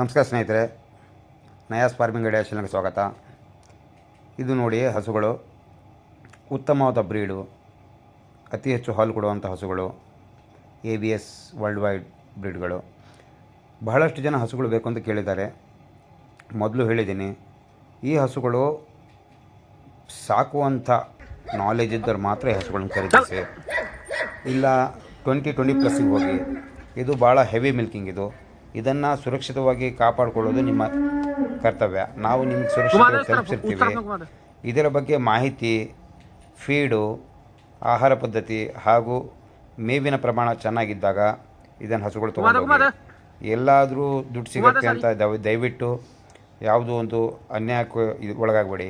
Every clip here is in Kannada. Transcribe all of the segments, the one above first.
ನಮಸ್ಕಾರ ಸ್ನೇಹಿತರೆ, ನಯಾಸ್ ಫಾರ್ಮಿಂಗ್ ಗಡಿಯ ಚಾನಲ್ಗೆ ಸ್ವಾಗತ. ಇದು ನೋಡಿ ಹಸುಗಳು, ಉತ್ತಮವಾದ ಬ್ರೀಡು, ಅತಿ ಹೆಚ್ಚು ಹಾಲು ಕೊಡುವಂಥ ಹಸುಗಳು A B S world wide ಬ್ರೀಡ್ಗಳು. ಬಹಳಷ್ಟು ಜನ ಹಸುಗಳು ಬೇಕು ಅಂತ ಕೇಳಿದ್ದಾರೆ. ಮೊದಲು ಹೇಳಿದ್ದೀನಿ, ಈ ಹಸುಗಳು ಸಾಕುವಂಥ ನಾಲೆಜ್ ಇದ್ದರೆ ಮಾತ್ರ ಈ ಹಸುಗಳನ್ನ ಖರೀದಿಸಿ. ಇಲ್ಲ ಟ್ವೆಂಟಿ ಟ್ವೆಂಟಿ ಪ್ಲಸ್ಸಿಗೆ ಹೋಗಿ. ಇದು ಭಾಳ ಹೆವಿ ಮಿಲ್ಕಿಂಗ್ ಇದು. ಇದನ್ನು ಸುರಕ್ಷಿತವಾಗಿ ಕಾಪಾಡಿಕೊಳ್ಳೋದು ನಿಮ್ಮ ಕರ್ತವ್ಯ. ನಾವು ನಿಮಗೆ ಸುರಕ್ಷಿತವಾಗಿ ತಲುಪಿಸಿರ್ತೀವಿ ಇದರ ಬಗ್ಗೆ ಮಾಹಿತಿ ಫೀಡು ಆಹಾರ ಪದ್ಧತಿ ಹಾಗೂ ಮೇವಿನ ಪ್ರಮಾಣ ಚೆನ್ನಾಗಿದ್ದಾಗ ಇದನ್ನು ಹಸುಗಳು ತೊಗೊಂಡು ಎಲ್ಲಾದರೂ ದುಡ್ಡು ಸಿಗುತ್ತೆ ಅಂತ ದಯ- ದಯವಿಟ್ಟು ಯಾವುದೋ ಒಂದು ಅನ್ಯಾಯಕ್ಕೆ ಇದು ಒಳಗಾಗಬೇಡಿ.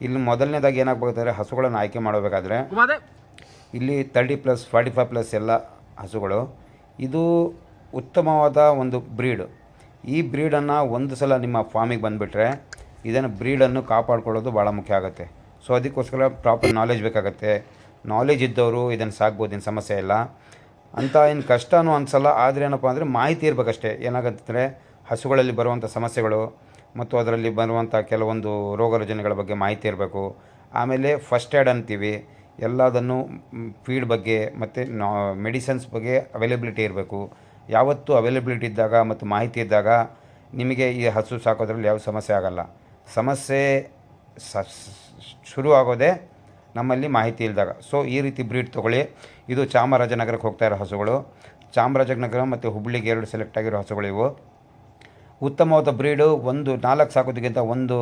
ಇಲ್ಲಿ ಮೊದಲನೇದಾಗಿ ಏನಾಗಬೇಕಾದ್ರೆ ಹಸುಗಳನ್ನು ಆಯ್ಕೆ ಮಾಡಬೇಕಾದ್ರೆ ಇಲ್ಲಿ thirty plus forty five plus ಎಲ್ಲ ಹಸುಗಳು. ಇದು ಉತ್ತಮವಾದ ಒಂದು ಬ್ರೀಡ್. ಈ ಬ್ರೀಡನ್ನು ಒಂದು ಸಲ ನಿಮ್ಮ ಫಾರ್ಮಿಗೆ ಬಂದುಬಿಟ್ರೆ ಇದನ್ನು ಬ್ರೀಡನ್ನು ಕಾಪಾಡ್ಕೊಳ್ಳೋದು ಭಾಳ ಮುಖ್ಯ ಆಗುತ್ತೆ. ಸೊ, ಅದಕ್ಕೋಸ್ಕರ ಪ್ರಾಪರ್ ನಾಲೆಜ್ ಬೇಕಾಗುತ್ತೆ. ನಾಲೆಜ್ ಇದ್ದವರು ಇದನ್ನು ಸಾಕ್ಬೋದು ಏನು ಸಮಸ್ಯೆ ಇಲ್ಲ. ಅಂತ ಏನು ಕಷ್ಟನೂ ಅನಿಸಲ್ಲ, ಆದರೆ ಏನಪ್ಪ ಅಂದರೆ ಮಾಹಿತಿ ಇರಬೇಕಷ್ಟೇ. ಏನಾಗುತ್ತೆ ಹಸುಗಳಲ್ಲಿ ಬರುವಂಥ ಸಮಸ್ಯೆಗಳು ಮತ್ತು ಅದರಲ್ಲಿ ಬರುವಂಥ ಕೆಲವೊಂದು ರೋಗ ರುಜಿನಗಳ ಬಗ್ಗೆ ಮಾಹಿತಿ ಇರಬೇಕು. ಆಮೇಲೆ ಫಸ್ಟ್ ಏಡ್ ಅಂತೀವಿ. ಎಲ್ಲದನ್ನು ಫೀಡ್ ಬಗ್ಗೆ ಮತ್ತು ನಾ, ಮೆಡಿಸನ್ಸ್ ಬಗ್ಗೆ ಅವೈಲೇಬಿಲಿಟಿ ಇರಬೇಕು. ಯಾವತ್ತೂ ಅವೈಲೇಬಿಲಿಟಿ ಇದ್ದಾಗ ಮತ್ತು ಮಾಹಿತಿ ಇದ್ದಾಗ ನಿಮಗೆ ಈ ಹಸು ಸಾಕೋದ್ರಲ್ಲಿ ಯಾವ ಸಮಸ್ಯೆ ಆಗಲ್ಲ. ಸಮಸ್ಯೆ ಶುರು ಆಗೋದೇ ನಮ್ಮಲ್ಲಿ ಮಾಹಿತಿ ಇಲ್ಲದಾಗ ಸೊ ಈ ರೀತಿ ಬ್ರೀಡ್ ತೊಗೊಳ್ಳಿ. ಇದು ಚಾಮರಾಜನಗರಕ್ಕೆ ಹೋಗ್ತಾ ಇರೋ ಹಸುಗಳು. ಚಾಮರಾಜನಗರ ಮತ್ತು ಹುಬ್ಳಿಗೆ ಎರಡು ಸೆಲೆಕ್ಟ್ ಆಗಿರೋ ಹಸುಗಳು ಇವು. ಉತ್ತಮವಾದ ಬ್ರೀಡು ಒಂದು ನಾಲ್ಕು ಸಾಕೋದಕ್ಕಿಂತ ಒಂದು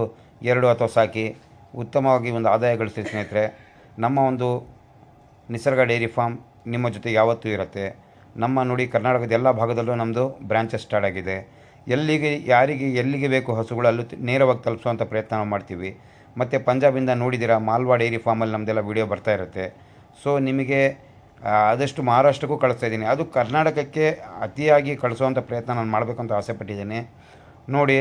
ಎರಡು ಅಥವಾ ಸಾಕಿ. ಉತ್ತಮವಾಗಿ ಒಂದು ಆದಾಯ ಗಳಿಸ್ತೀವಿ ಸ್ನೇಹಿತರೆ. ನಮ್ಮ ಒಂದು ನಿಸರ್ಗ ಡೈರಿ ಫಾರ್ಮ್ ನಿಮ್ಮ ಜೊತೆ ಯಾವತ್ತೂ ಇರುತ್ತೆ. ನಮ್ಮ ನೋಡಿ ಕರ್ನಾಟಕದ ಎಲ್ಲ ಭಾಗದಲ್ಲೂ ನಮ್ಮದು ಬ್ರಾಂಚಸ್ ಸ್ಟಾರ್ಟ್ ಆಗಿದೆ. ಎಲ್ಲಿಗೆ, ಯಾರಿಗೆ, ಎಲ್ಲಿಗೆ ಬೇಕು ಹಸುಗಳು ಅಲ್ಲೂ ನೇರವಾಗಿ ತಲುಪಿಸುವಂಥ ಪ್ರಯತ್ನ ನಾವು ಮಾಡ್ತೀವಿ. ಮತ್ತು ಪಂಜಾಬಿಂದ ನೋಡಿದ್ದೀರಾ ಮಾಲ್ವಾ ಡೈರಿ ಫಾರ್ಮಲ್ಲಿ ನಮ್ಮದೆಲ್ಲ ವೀಡಿಯೋ ಬರ್ತಾ ಇರುತ್ತೆ. ಸೊ ನಿಮಗೆ ಆದಷ್ಟು ಮಹಾರಾಷ್ಟ್ರಕ್ಕೂ ಕಳಿಸ್ತಾ ಇದ್ದೀನಿ. ಅದು ಕರ್ನಾಟಕಕ್ಕೆ ಅತಿಯಾಗಿ ಕಳಿಸುವಂಥ ಪ್ರಯತ್ನ ನಾನು ಮಾಡಬೇಕಂತ ಅಂತ ಆಸೆ ಪಟ್ಟಿದ್ದೀನಿ ನೋಡಿ,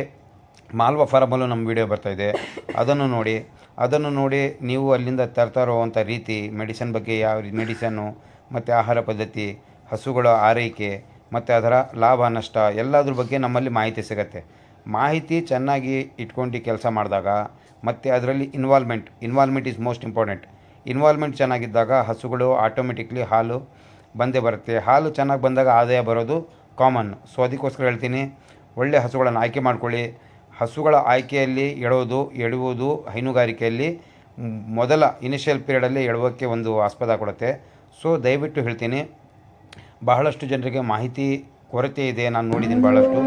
ಮಾಲ್ವಾ ಫಾರಮಲ್ಲೂ ನಮ್ಮ ವೀಡಿಯೋ ಬರ್ತಾಯಿದೆ ಅದನ್ನು ನೋಡಿ ಅದನ್ನು ನೋಡಿ ನೀವು ಅಲ್ಲಿಂದ ತರ್ತಾ ಇರುವಂಥ ರೀತಿ ಮೆಡಿಸನ್ ಬಗ್ಗೆ ಯಾವ ಮೆಡಿಸನ್ನು ಮತ್ತು ಆಹಾರ ಪದ್ಧತಿ ಹಸುಗಳ ಆರೈಕೆ, ಮತ್ತು ಅದರ ಲಾಭ, ನಷ್ಟ ಎಲ್ಲದ್ರ ಬಗ್ಗೆ ನಮ್ಮಲ್ಲಿ ಮಾಹಿತಿ ಸಿಗುತ್ತೆ. ಮಾಹಿತಿ ಚೆನ್ನಾಗಿ ಇಟ್ಕೊಂಡು ಕೆಲಸ ಮಾಡಿದಾಗ ಮತ್ತು ಅದರಲ್ಲಿ involvement involvement is most important involvement ಚೆನ್ನಾಗಿದ್ದಾಗ ಹಸುಗಳು ಆಟೋಮೆಟಿಕ್ಲಿ ಹಾಲು ಬಂದೇ ಬರುತ್ತೆ. ಹಾಲು ಚೆನ್ನಾಗಿ ಬಂದಾಗ ಆದಾಯ ಬರೋದು ಕಾಮನ್ ಸೊ ಅದಕ್ಕೋಸ್ಕರ ಹೇಳ್ತೀನಿ, ಒಳ್ಳೆ ಹಸುಗಳನ್ನು ಆಯ್ಕೆ ಮಾಡ್ಕೊಳ್ಳಿ. ಹಸುಗಳ ಆಯ್ಕೆಯಲ್ಲಿ ಎಳೋದು ಎಡುವುದು ಹೈನುಗಾರಿಕೆಯಲ್ಲಿ ಮೊದಲ ಇನಿಷಿಯಲ್ ಪೀರಿಯಡಲ್ಲಿ ಎಳುವಕ್ಕೆ ಒಂದು ಆಸ್ಪದ ಕೊಡುತ್ತೆ. ಸೊ ದಯವಿಟ್ಟು ಹೇಳ್ತೀನಿ ಬಹಳಷ್ಟು ಜನರಿಗೆ ಮಾಹಿತಿ ಕೊರತೆ ಇದೆ, ನಾನು ನೋಡಿದ್ದೀನಿ ಬಹಳಷ್ಟು.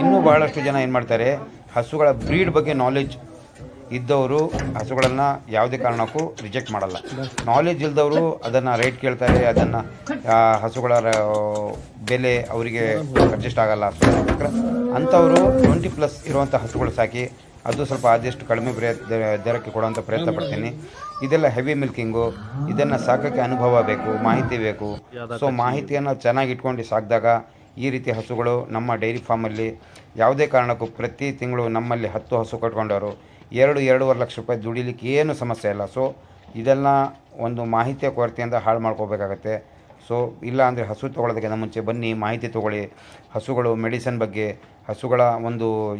ಇನ್ನೂ ಬಹಳಷ್ಟು ಜನ ಏನು ಮಾಡ್ತಾರೆ, ಹಸುಗಳ ಬ್ರೀಡ್ ಬಗ್ಗೆ ನಾಲೆಜ್ ಇದ್ದವರು ಹಸುಗಳನ್ನು ಯಾವುದೇ ಕಾರಣಕ್ಕೂ ರಿಜೆಕ್ಟ್ ಮಾಡಲ್ಲ. ನಾಲೆಜ್ ಇಲ್ದವರು ಅದನ್ನು ರೇಟ್ ಕೇಳ್ತಾರೆ, ಅದನ್ನು ಹಸುಗಳ ಬೆಲೆ ಅವರಿಗೆ ಅಡ್ಜಸ್ಟ್ ಆಗಲ್ಲ. ಅಂಥವರು ಟ್ವೆಂಟಿ ಪ್ಲಸ್ ಇರುವಂಥ ಹಸುಗಳು ಸಾಕಿ ಅದು ಸ್ವಲ್ಪ ಆದಷ್ಟು ಕಡಿಮೆ ಪ್ರಯತ್ನ ದರ- ದರಕ್ಕೆ ಕೊಡುವಂಥ ಪ್ರಯತ್ನ ಪಡ್ತೀನಿ. ಇದೆಲ್ಲ ಹೆವಿ ಮಿಲ್ಕಿಂಗು ಇದನ್ನು ಸಾಕೋಕ್ಕೆ ಅನುಭವ ಬೇಕು, ಮಾಹಿತಿ ಬೇಕು. ಸೊ ಮಾಹಿತಿಯನ್ನು ಚೆನ್ನಾಗಿ ಇಟ್ಕೊಂಡು ಸಾಕಿದಾಗ ಈ ರೀತಿ ಹಸುಗಳು ನಮ್ಮ ಡೈರಿ ಫಾರ್ಮಲ್ಲಿ ಯಾವುದೇ ಕಾರಣಕ್ಕೂ ಪ್ರತಿ ತಿಂಗಳು ನಮ್ಮಲ್ಲಿ ಹತ್ತು ಹಸು ಕಟ್ಕೊಂಡವರು. ಎರಡು, ಎರಡೂವರೆ ಲಕ್ಷ ರೂಪಾಯಿ ದುಡಿಲಿಕ್ಕೆ ಏನು ಸಮಸ್ಯೆ ಇಲ್ಲ. ಸೊ ಇದೆಲ್ಲ ಒಂದು ಮಾಹಿತಿಯ ಕೊರತೆಯಿಂದ ಹಾಳು ಮಾಡ್ಕೋಬೇಕಾಗತ್ತೆ. ಸೊ ಇಲ್ಲ ಅಂದರೆ ಹಸು ತೊಗೊಳೋದಕ್ಕಿಂತ ಮುಂಚೆ ಬನ್ನಿ, ಮಾಹಿತಿ ತೊಗೊಳ್ಳಿ. ಹಸುಗಳು ಮೆಡಿಸನ್ ಬಗ್ಗೆ, ಹಸುಗಳ ಒಂದು